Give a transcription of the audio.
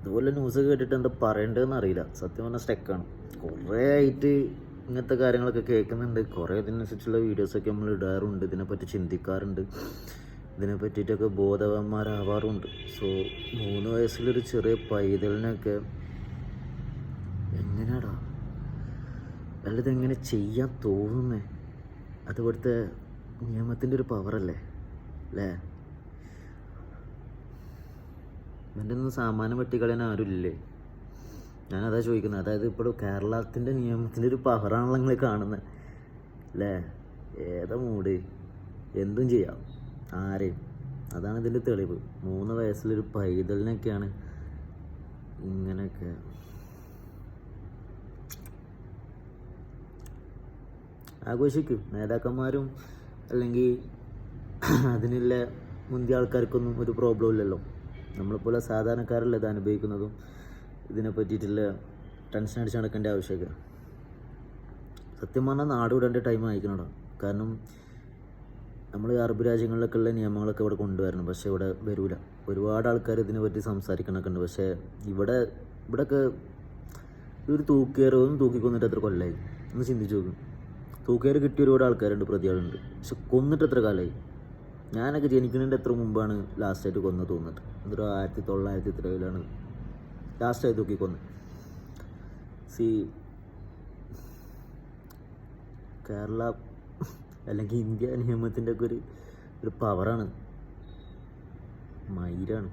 ഇതുപോലെ ന്യൂസ് കേട്ടിട്ട് എന്താ പറയേണ്ടതെന്ന് അറിയില്ല. സത്യം പറഞ്ഞാൽ സ്റ്റെക്കാണ് കുറേ ആയിട്ട് ഇങ്ങനത്തെ കാര്യങ്ങളൊക്കെ കേൾക്കുന്നുണ്ട് കുറേ ഇതിനനുസരിച്ചുള്ള വീഡിയോസൊക്കെ നമ്മൾ ഇടാറുണ്ട്. ഇതിനെപ്പറ്റി ചിന്തിക്കാറുണ്ട്. ഇതിനെ പറ്റിയിട്ടൊക്കെ ബോധവാന്മാരാവാറുണ്ട്. സോ മൂന്ന് വയസ്സിലൊരു ചെറിയ പൈതലിനൊക്കെ എങ്ങനെയാടാ? അല്ല ഇതെങ്ങനെ ചെയ്യാൻ തോന്നുന്നേ? അത് നിയമത്തിന്റെ ഒരു പവറല്ലേ അല്ലേ? ഇവന്റെ ഒന്നും സാമാനം വെട്ടിക്കളയാൻ ആരുമില്ലേ? ഞാനതാ ചോദിക്കുന്നത്. അതായത് ഇപ്പോൾ കേരളത്തിന്റെ നിയമത്തിന്റെ ഒരു പവറാണല്ലോ നിങ്ങൾ കാണുന്നത് അല്ലേ? ഏതാ മൂട്? എന്തും ചെയ്യാം. ആരെയും അതാണ് ഇതിന്റെ തെളിവ്. മൂന്ന് വയസ്സിലൊരു പൈതലിനൊക്കെയാണ് ഇങ്ങനെയൊക്കെ. ആഘോഷിക്കും. നേതാക്കന്മാരും അല്ലെങ്കിൽ അതിനുള്ള മുന്തിയ ആൾക്കാർക്കൊന്നും ഒരു പ്രോബ്ലം ഇല്ലല്ലോ. നമ്മളെപ്പോലെ സാധാരണക്കാരല്ല ഇത് അനുഭവിക്കുന്നതും? ഇതിനെ പറ്റിയിട്ടുള്ള ടെൻഷൻ അടിച്ച് നടക്കേണ്ട ആവശ്യമൊക്കെ. സത്യം പറഞ്ഞാൽ നാട് വിടേണ്ട ടൈം ആയിക്കണടാ കാരണം നമ്മൾ അറബ് രാജ്യങ്ങളിലൊക്കെ ഉള്ള നിയമങ്ങളൊക്കെ ഇവിടെ കൊണ്ടുവരണം. പക്ഷേ ഇവിടെ വരൂല. ഒരുപാട് ആൾക്കാർ ഇതിനെ പറ്റി സംസാരിക്കണൊക്കെ ഉണ്ട്. പക്ഷേ ഇവിടെ ഇവിടെയൊക്കെ ഒരു തൂക്കേറും തൂക്കി കൊന്നിട്ട് എത്ര കൊല്ലായി? ഒന്ന് ചിന്തിച്ച് നോക്കും. തൂക്കേറ് കിട്ടിയ ഒരുപാട് ആൾക്കാരുണ്ട് പ്രതികളുണ്ട്. പക്ഷെ കൊന്നിട്ട് എത്ര കാലമായി ഞാനൊക്കെ ജനിക്കുന്നതിന്റെ എത്ര മുമ്പാണ് ലാസ്റ്റായിട്ട് കൊന്നു തോന്നുന്നത്? എന്തൊരു ആയിരത്തി തൊള്ളായിരത്തി ഇത്രയിലാണ് ലാസ്റ്റായി തൂക്കി കൊന്ന് സി കേരള അല്ലെങ്കിൽ ഇന്ത്യ നിയമത്തിന്റെ ഒക്കെ ഒരു ഒരു പവറാണ് മയിലാണ്.